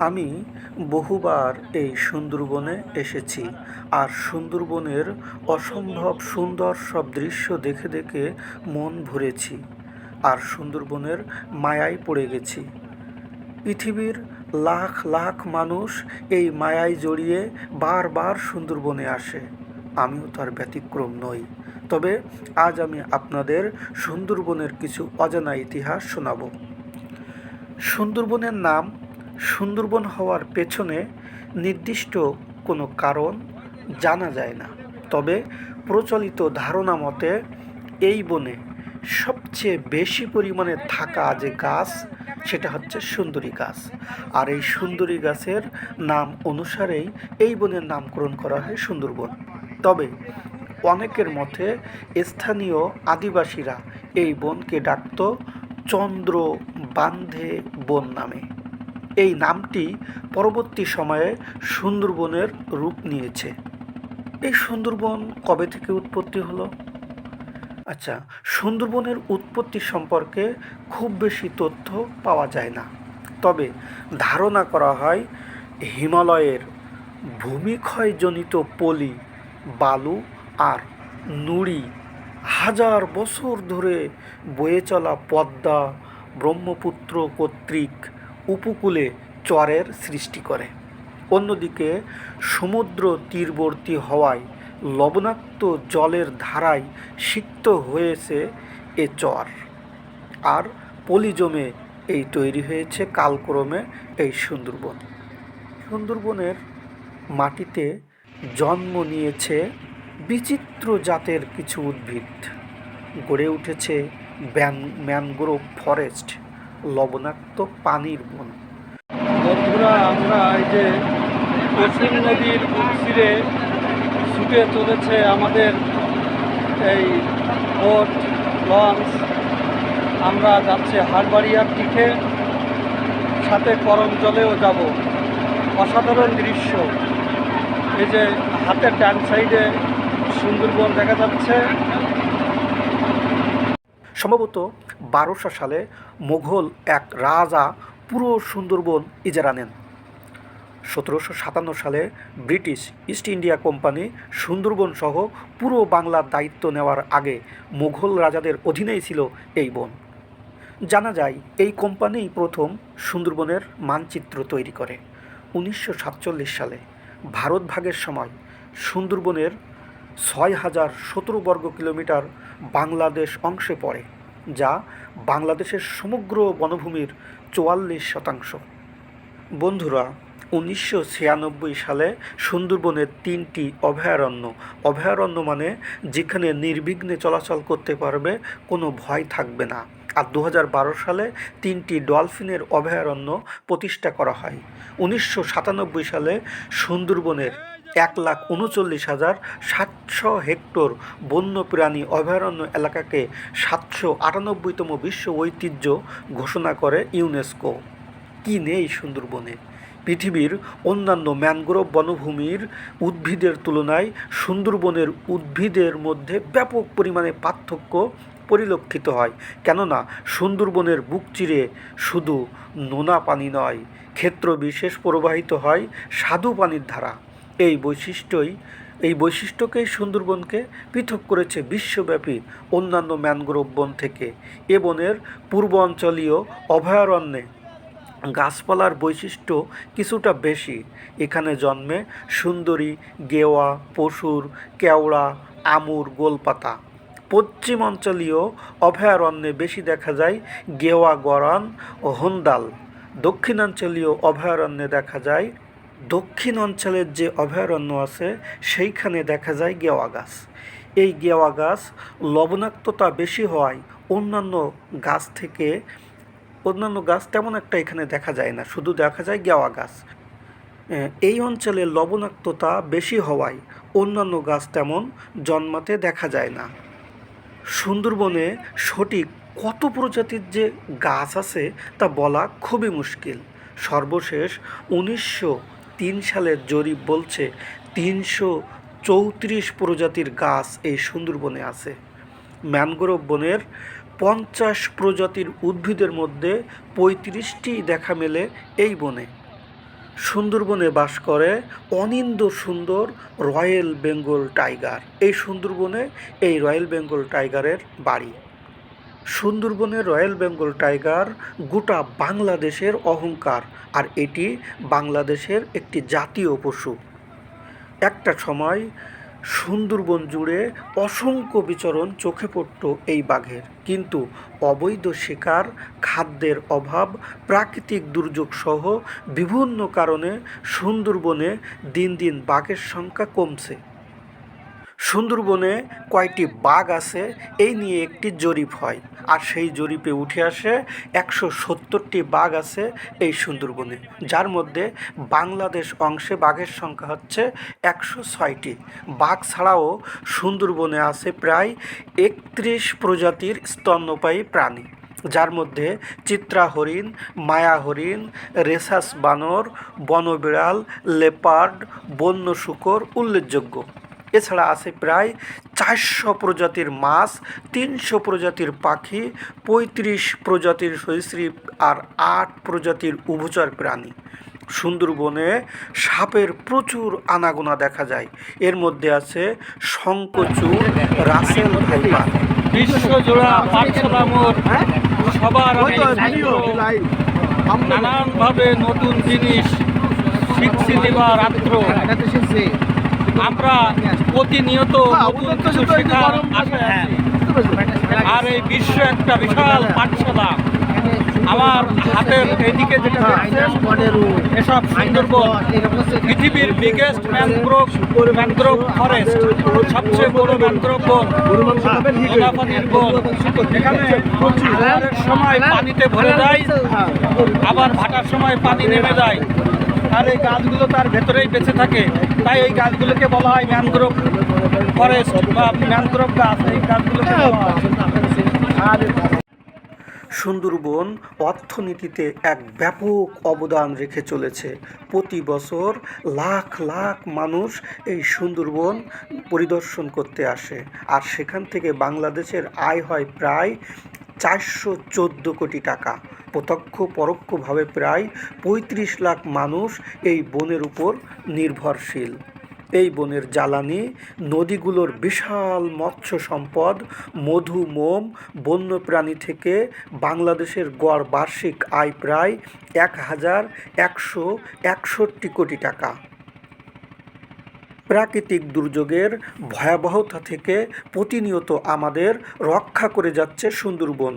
আমি বহুবার এই সুন্দরবনে এসেছি আর সুন্দরবনের অসম্ভব সুন্দর সব দৃশ্য দেখে দেখে মন ভরেছি আর সুন্দরবনের মায়ায় পড়ে গেছি। পৃথিবীর লাখ লাখ মানুষ এই মায়ায় জড়িয়ে বারবার সুন্দরবনে আসে। আমিও তার ব্যতিক্রম নই। তবে আজ আমি আপনাদের সুন্দরবনের কিছু অজানা ইতিহাস শোনাব। সুন্দরবনের নাম সুন্দরবন হওয়ার পেছনে নির্দিষ্ট কোনো কারণ জানা যায় না। তবে প্রচলিত ধারণা মতে, এই বনে সবচেয়ে বেশি পরিমাণে থাকা যে গাছ, সেটা হচ্ছে সুন্দরী গাছ। আর এই সুন্দরী গাছের নাম অনুসারেই এই বনের নামকরণ করা হয় সুন্দরবন। তবে অনেকের মতে, স্থানীয় আদিবাসীরা এই বনকে ডাকত চন্দ্র বান্ধে বন নামে। এই নামটি পরবর্তী সময়ে সুন্দরবনের রূপ নিয়েছে। এই সুন্দরবন কবে থেকে উৎপত্তি হলো? আচ্ছা সুন্দরবনের উৎপত্তি সম্পর্কে খুব বেশি তথ্য পাওয়া যায় না। তবে ধারণা করা হয়, হিমালয়ের ভূমিক্ষয়জনিত পলি, বালু আর নুড়ি হাজার বছর ধরে বয়ে চলা পদ্মা ব্রহ্মপুত্র কর্তৃক উপকূলে চরের সৃষ্টি করে। অন্যদিকে সমুদ্র তীরবর্তী হওয়ায় লবণাক্ত জলের ধারায় সিক্ত হয়েছে এ চর। আর পলি জমে এই তৈরি হয়েছে কালক্রমে এই সুন্দরবন। সুন্দরবনের মাটিতে জন্ম নিয়েছে বিচিত্র জাতের কিছু উদ্ভিদ। গড়ে উঠেছে ব্যান ম্যানগ্রোভ ফরেস্ট। লবণাক্ত পানির বন বন্ধুরা, আমরা এই যে পশ্চিম নদীর তীরে ছুটে চলেছে আমাদের এই বোট লঞ্চ। আমরা যাচ্ছি হাটবাড়িয়ার দিকে, সাথে করম জলেও যাব। অসাধারণ দৃশ্য। এই যে হাতের ডান সাইডে সুন্দরবন দেখা যাচ্ছে। সম্ভবত বারোশো সালে মোঘল এক রাজা পুরো সুন্দরবন ইজারা নেন। সতেরোশো সাতান্ন সালে British East India Company Sundarban সহ পুরো বাংলার দায়িত্ব নেওয়ার আগে মোঘল রাজাদের অধীনেই ছিল এই বন। জানা যায়, এই কোম্পানিই প্রথম সুন্দরবনের মানচিত্র তৈরি করে। উনিশশো সাতচল্লিশ সালে ভারত ভাগের সময় সুন্দরবনের ছয় হাজার সতেরো বর্গ কিলোমিটার বাংলাদেশ অংশে পড়ে, যা বাংলাদেশের সমগ্র বনভূমির চুয়াল্লিশ শতাংশ। বন্ধুরা, উনিশশো ছিয়ানব্বই সালে সুন্দরবনের তিনটি অভয়ারণ্য অভয়ারণ্য মানে যেখানে নির্বিঘ্নে চলাচল করতে পারবে, কোনো ভয় থাকবে না। আর দু হাজার বারো সালে তিনটি ডলফিনের অভয়ারণ্য প্রতিষ্ঠা করা হয়। উনিশশো সাতানব্বই সালে সুন্দরবনের এক লাখ উনচল্লিশ হাজার সাতশো হেক্টর বন্যপ্রাণী অভয়ারণ্য এলাকাকে সাতশো আটানব্বইতম বিশ্ব ঐতিহ্য ঘোষণা করে ইউনেস্কো। কি নেই সুন্দরবনে? পৃথিবীর অন্যান্য ম্যানগ্রোভ বনভূমির উদ্ভিদের তুলনায় সুন্দরবনের উদ্ভিদের মধ্যে ব্যাপক পরিমাণে পার্থক্য পরিলক্ষিত হয়। কেননা, সুন্দরবনের বুক চিরে শুধু নোনা পানি নয় ক্ষেত্র বিশেষ প্রবাহিত হয় স্বাদু পানির ধারা। এই বৈশিষ্ট্যই, এই বৈশিষ্ট্যকেই সুন্দরবনকে পৃথক করেছে বিশ্বব্যাপী অন্যান্য ম্যানগ্রোভ বন থেকে। এ বনের পূর্ব অঞ্চলীয় অভয়ারণ্যে গাছপালার বৈশিষ্ট্য কিছুটা বেশি। এখানে জন্মে সুন্দরী, গেওয়া, পশুর, কেওড়া, আমুর গোলপাতা। পশ্চিম অঞ্চলীয় অভয়ারণ্যে বেশি দেখা যায় গেওয়া গরান ও হন্দাল। দক্ষিণাঞ্চলীয় অভয়ারণ্যে দেখা যায় দক্ষিণ অঞ্চলের যে অভয়ারণ্য আছে, সেইখানে দেখা যায় গেওয়া গাছ। এই গেওয়া গাছ লবণাক্ততা বেশি হওয়ায় অন্যান্য গাছ থেকে, অন্যান্য গাছ তেমন একটা এখানে দেখা যায় না, শুধু দেখা যায় গেওয়া গাছ। এই অঞ্চলে লবণাক্ততা বেশি হওয়ায় অন্যান্য গাছ তেমন জন্মাতে দেখা যায় না। সুন্দরবনে সঠিক কত প্রজাতির যে গাছ আছে তা বলা খুবই মুশকিল। সর্বশেষ উনিশশো তিন সালের জরিপ বলছে তিনশো চৌত্রিশ প্রজাতির গাছ এই সুন্দরবনে আছে। ম্যানগ্রোভ বনের পঞ্চাশ প্রজাতির উদ্ভিদের মধ্যে পঁয়ত্রিশটি দেখা মেলে এই বনে। সুন্দরবনে বাস করে অনিন্দ সুন্দর রয়্যাল বেঙ্গল টাইগার। এই সুন্দরবনে এই রয়্যাল বেঙ্গল টাইগারের বাড়ি। সুন্দরবনের রয়্যাল বেঙ্গল টাইগার গোটা বাংলাদেশের অহংকার, আর এটি বাংলাদেশের একটি জাতীয় পশু। একটা সময় সুন্দরবন জুড়ে অসংখ্য বিচরণ চোখে পড়ত এই বাঘের। কিন্তু অবৈধ শিকার, খাদ্যের অভাব, প্রাকৃতিক দুর্যোগ সহ বিভিন্ন কারণে সুন্দরবনে দিন দিন বাঘের সংখ্যা কমছে। সুন্দরবনে কয়টি বাঘ আছে, এই নিয়ে একটি জরিপ হয়। আর সেই জরিপে উঠে আসে একশো সত্তরটি বাঘ আছে এই সুন্দরবনে, যার মধ্যে বাংলাদেশ অংশে বাঘের সংখ্যা হচ্ছে একশো ছয়টি। বাঘ ছাড়াও সুন্দরবনে আছে প্রায় একত্রিশ প্রজাতির স্তন্যপায়ী প্রাণী, যার মধ্যে চিত্রা হরিণ মায়া হরিণ রেসাস বানর, বনবিড়াল, লেপার্ড, বন্য শুকর উল্লেখযোগ্য। এছাড়া আছে প্রায় চারশো প্রজাতির মাছ তিনশো প্রজাতির পাখি পঁয়ত্রিশ প্রজাতির সরীসৃপ আর আট প্রজাতির উভচর প্রাণী। সুন্দরবনে সাপের প্রচুর আনাগোনা দেখা যায়। এর মধ্যে আছে শঙ্কচূড় রাসেল ভাইপার বিশ্বজোড়া পাঠশালা মোড় সবার আগে নানানভাবে নতুন জিনিস শিখছি দিবার রাত্র আমরা প্রতিনিয়ত আছি। আর এই বিশ্ব একটা বিশাল পাঠশালা। আমার হাতের এদিকে যেটা এসব সুন্দরবন পৃথিবীর বিগেস্ট ম্যানগ্রোভ ম্যানগ্রোভ ফরেস্ট সবচেয়ে বড় ম্যানগ্রোভ বন গোলাপানির বন। এখানে সময় পানিতে ভরে যায় আবার ভাটার সময় পানি নেমে যায়। আর এই গাছগুলো তার ভেতরেই বেঁচে থাকে। তাই এই গাছগুলোকে বলা হয় ম্যানগ্রোভ ফরেস্ট বা ম্যানগ্রোভ গাছ, এই গাছগুলোকে সুন্দরবন অর্থনীতিতে এক ব্যাপক অবদান রেখে চলেছে। প্রতি বছর লাখ লাখ মানুষ এই সুন্দরবন পরিদর্শন করতে আসে। আর সেখান থেকে বাংলাদেশের আয় হয় প্রায় চারশো চোদ্দ কোটি টাকা। প্রত্যক্ষ, পরোক্ষভাবে প্রায় পঁয়ত্রিশ লাখ মানুষ এই বনের উপর নির্ভরশীল। এই বনের জ্বালানি, নদীগুলোর বিশাল মৎস্য সম্পদ, মধু, মোম, বন্যপ্রাণী থেকে বাংলাদেশের গড় বার্ষিক আয় প্রায় এক হাজার একশো একষট্টি কোটি টাকা। প্রাকৃতিক দুর্যোগের ভয়াবহতা থেকে প্রতিনিয়ত আমাদের রক্ষা করে যাচ্ছে সুন্দরবন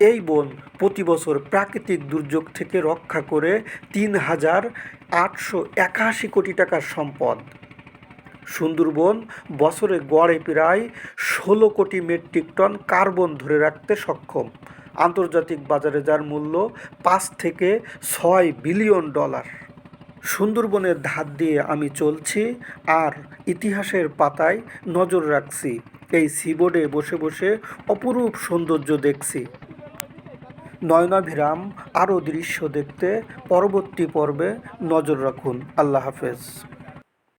এই বন প্রতি বছর প্রাকৃতিক দুর্যোগ থেকে রক্ষা করে তিন হাজার আটশো একাশি কোটি টাকার সম্পদ। সুন্দরবন বছরে গড়ে প্রায় ষোলো কোটি মেট্রিক টন কার্বন ধরে রাখতে সক্ষম। আন্তর্জাতিক বাজারে যার মূল্য পাঁচ থেকে ছয় বিলিয়ন ডলার। সুন্দরবনের ধার দিয়ে আমি চলছি আর ইতিহাসের পাতায় নজর রাখছি। এই সিবোর্ডে বসে বসে অপরূপ সৌন্দর্য দেখছি। নয়নাভিরাম, আরও দৃশ্য দেখতে পরবর্তী পর্বে নজর রাখুন। আল্লাহ হাফেজ।